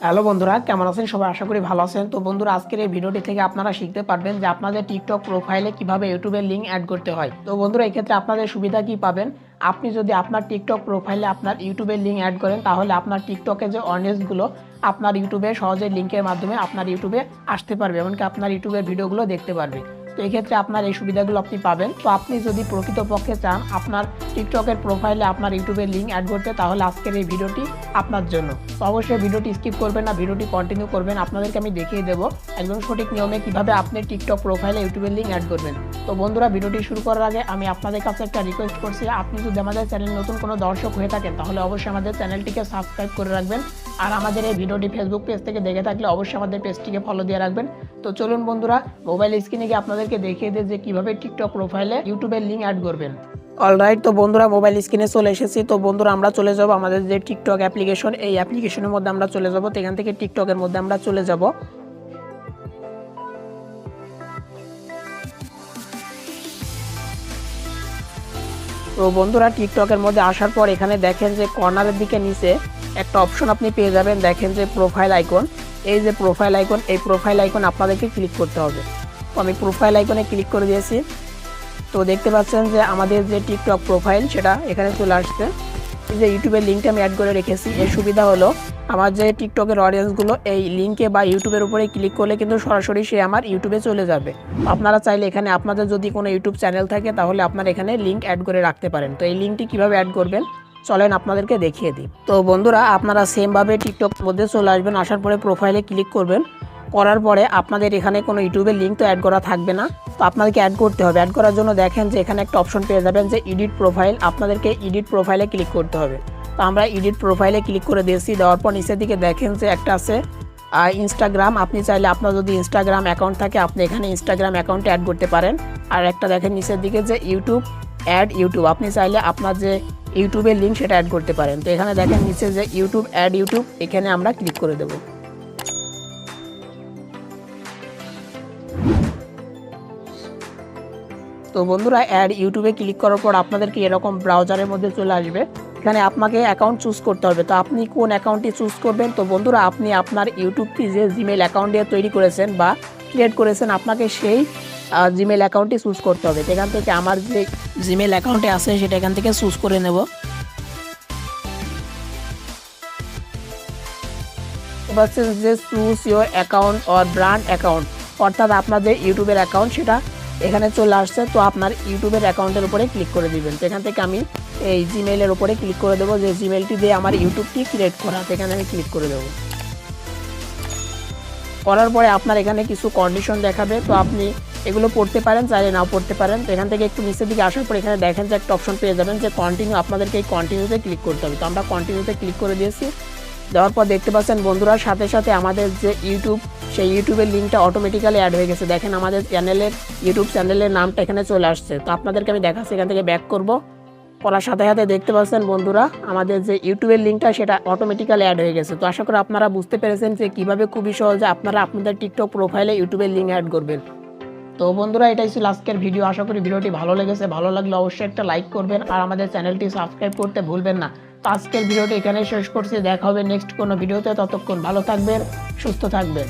Hello বন্ধুরা, কেমন আছেন? সবাই আশা করি ভালো আছেন। তো বন্ধুরা, আজকের এই ভিডিওটি থেকে আপনারা শিখতে পারবেন যে আপনাদের টিকটক প্রোফাইলে কীভাবে ইউটিউবের লিঙ্ক অ্যাড করতে হয়। তো বন্ধুরা, এক্ষেত্রে আপনাদের সুবিধা কি পাবেন? আপনি যদি আপনার টিকটক প্রোফাইলে আপনার ইউটিউবের লিঙ্ক অ্যাড করেন, তাহলে আপনার টিকটকে যে অডিয়েন্সগুলো আপনার ইউটিউবে সহজে লিঙ্কের মাধ্যমে আপনার ইউটিউবে আসতে পারবে, এমনকি আপনার ইউটিউবের ভিডিওগুলো দেখতে পারবে। তো এক্ষেত্রে আপনার এই সুবিধাগুলো আপনি পাবেন। তো আপনি যদি প্রকৃতপক্ষে চান আপনার টিকটকের প্রোফাইলে আপনার ইউটিউবের লিঙ্ক অ্যাড করতে, তাহলে আজকের এই ভিডিওটি আপনার জন্য। তো অবশ্যই ভিডিওটি স্কিপ করবেন না, ভিডিওটি কন্টিনিউ করবেন। আপনাদেরকে আমি দেখিয়ে দেবো একদম সঠিক নিয়মে কীভাবে আপনি টিকটক প্রোফাইলে ইউটিউবের লিঙ্ক অ্যাড করবেন। তো বন্ধুরা, ভিডিওটি শুরু করার আগে আমি আপনাদের কাছে একটা রিকোয়েস্ট করছি। আপনি যদি আমাদের চ্যানেল নতুন কোনো দর্শক হয়ে থাকেন, তাহলে অবশ্যই আমাদের চ্যানেলটিকে সাবস্ক্রাইব করে রাখবেন। আর আমাদের এই ভিডিওটি ফেসবুক পেজ থেকে দেখে থাকলে অবশ্যই আমাদের পেজটিকে ফলো দিয়ে রাখবেন। তো চলুন বন্ধুরা মোবাইল স্ক্রিনে গিয়ে আপনাদেরকে দেখিয়ে দিই যে কীভাবে টিকটক প্রোফাইলে ইউটিউবের লিঙ্ক অ্যাড করবেন। অলরাইট তো বন্ধুরা মোবাইল স্ক্রিনে চলে এসেছি। তো বন্ধুরা, আমরা চলে যাব আমাদের যে টিকটক অ্যাপ্লিকেশন এই অ্যাপ্লিকেশনের মধ্যে আমরা চলে যাব। তো এখান থেকে টিকটকের মধ্যে আমরা চলে যাব। তো বন্ধুরা টিকটকের মধ্যে আসার পর এখানে দেখেন যে কর্নারের দিকে নিচে একটা অপশন আপনি পেয়ে যাবেন। দেখেন যে প্রোফাইল আইকন এই যে প্রোফাইল আইকন এই প্রোফাইল আইকন আপনাদেরকে ক্লিক করতে হবে। তো আমি প্রোফাইল আইকনে ক্লিক করে দিয়েছি। তো দেখতে পাচ্ছেন যে আমাদের যে টিকটক প্রোফাইল সেটা এখানে চলে আসছে। এই যে ইউটিউবের লিঙ্কটা আমি অ্যাড করে রেখেছি। এর সুবিধা হলো আমার যে টিকটকের অডিয়েন্সগুলো এই লিঙ্কে বা ইউটিউবের উপরে ক্লিক করলে কিন্তু সরাসরি সে আমার ইউটিউবে চলে যাবে। আপনারা চাইলে এখানে আপনাদের যদি কোনো ইউটিউব চ্যানেল থাকে, তাহলে আপনারা এখানে লিঙ্ক অ্যাড করে রাখতে পারেন। তো এই লিঙ্কটি কীভাবে অ্যাড করবেন? চলেন আপনাদেরকে দেখিয়ে দিই। তো বন্ধুরা, আপনারা সেমভাবে টিকটক মধ্যে চলে আসবেন, আসার পরে প্রোফাইলে ক্লিক করবেন। করার পরে আপনাদের এখানে কোনো ইউটিউবের লিঙ্ক তো অ্যাড করা থাকবে না। তো আপনাদেরকে অ্যাড করতে হবে। অ্যাড করার জন্য দেখেন যে এখানে একটা অপশন পেয়ে যাবেন যে এডিট প্রোফাইল আপনাদেরকে এডিট প্রোফাইলে ক্লিক করতে হবে। তো আমরা এডিট প্রোফাইলে ক্লিক করে দিয়েছি, দেওয়ার পর নিচের দিকে দেখেন যে একটা আছে। আর ইনস্টাগ্রাম আপনি চাইলে আপনার যদি ইনস্টাগ্রাম অ্যাকাউন্ট থাকে, আপনি এখানে ইনস্টাগ্রাম অ্যাকাউন্টে অ্যাড করতে পারেন। আর একটা দেখেন নিচের দিকে যে ইউটিউব অ্যাড ইউটিউব আপনি চাইলে আপনার যে ইউটিউবের লিঙ্ক সেটা অ্যাড করতে পারেন। তো এখানে দেখেন নিচে যে ইউটিউব অ্যাড ইউটিউব এখানে আমরা ক্লিক করে দেবো। তো বন্ধুরা অ্যাড ইউটিউবে ক্লিক করার পর আপনাদেরকে এরকম ব্রাউজারের মধ্যে চলে আসবে? এখানে আপনাকে অ্যাকাউন্ট চুজ করতে হবে। তো আপনি কোন অ্যাকাউন্টটি চুজ করবেন? তো বন্ধুরা, আপনি আপনার ইউটিউবটি যে জিমেল অ্যাকাউন্ট দিয়ে তৈরি করেছেন বা ক্রিয়েট করেছেন, আপনাকে সেই জিমেল অ্যাকাউন্টটি চুজ করতে হবে। এখান থেকে আমার যে জিমেল অ্যাকাউন্টে আছে, সেটা এখান থেকে চুজ করে নেব। হচ্ছে যে choose your account or brand account অর্থাৎ আপনার যে ইউটিউবের অ্যাকাউন্ট সেটা এখানে চলে আসছে। তো আপনার ইউটিউবের অ্যাকাউন্টের উপরে ক্লিক করে দিবেন। তো এখান থেকে আমি এই জিমেইলের উপরে ক্লিক করে দেবো। যে জিমেইলটি দিয়ে আমার ইউটিউবটি ক্রিয়েট করা, সেখানে আমি ক্লিক করে দেবো। করার পরে আপনার এখানে কিছু কন্ডিশন দেখাবে। তো আপনি এগুলো পড়তে পারেন, চাইলে নাও পড়তে পারেন। তো এখান থেকে একটু নিচের দিকে আসার পর এখানে দেখেন যে একটা অপশন পেয়ে যাবেন যে কন্টিনিউ আপনাদেরকে এই কন্টিনিউতে ক্লিক করতে হবে। তো আমরা কন্টিনিউতে ক্লিক করে দিয়েছি। দেওয়ার পর দেখতে পাচ্ছেন বন্ধুরা, সাথে সাথে আমাদের যে ইউটিউব সেই ইউটিউবের লিঙ্কটা অটোমেটিক্যালি অ্যাড হয়ে গেছে। দেখেন আমাদের চ্যানেলের ইউটিউব চ্যানেলের নামটা এখানে চলে আসছে। তো আপনাদেরকে আমি দেখাচ্ছি, এখান থেকে ব্যাক করব। করার সাথে সাথে দেখতে পাচ্ছেন বন্ধুরা, আমাদের যে ইউটিউবের লিঙ্কটা, সেটা অটোমেটিক্যালি অ্যাড হয়ে গেছে। তো আশা করি আপনারা বুঝতে পেরেছেন যে কীভাবে খুবই সহজে আপনারা আপনাদের টিকটক প্রোফাইলে ইউটিউবের লিঙ্ক অ্যাড করবেন। তো বন্ধুরা, এটাই ছিল আজকের ভিডিও আশা করি ভিডিওটি ভালো লেগেছে। ভালো লাগলে অবশ্যই একটা লাইক করবেন আর আমাদের চ্যানেলটি সাবস্ক্রাইব করতে ভুলবেন না। তো আজকের ভিডিওটি এখানে শেষ করছি। দেখা হবে নেক্সট কোনো ভিডিওতে ততক্ষণ ভালো থাকবেন, সুস্থ থাকবেন।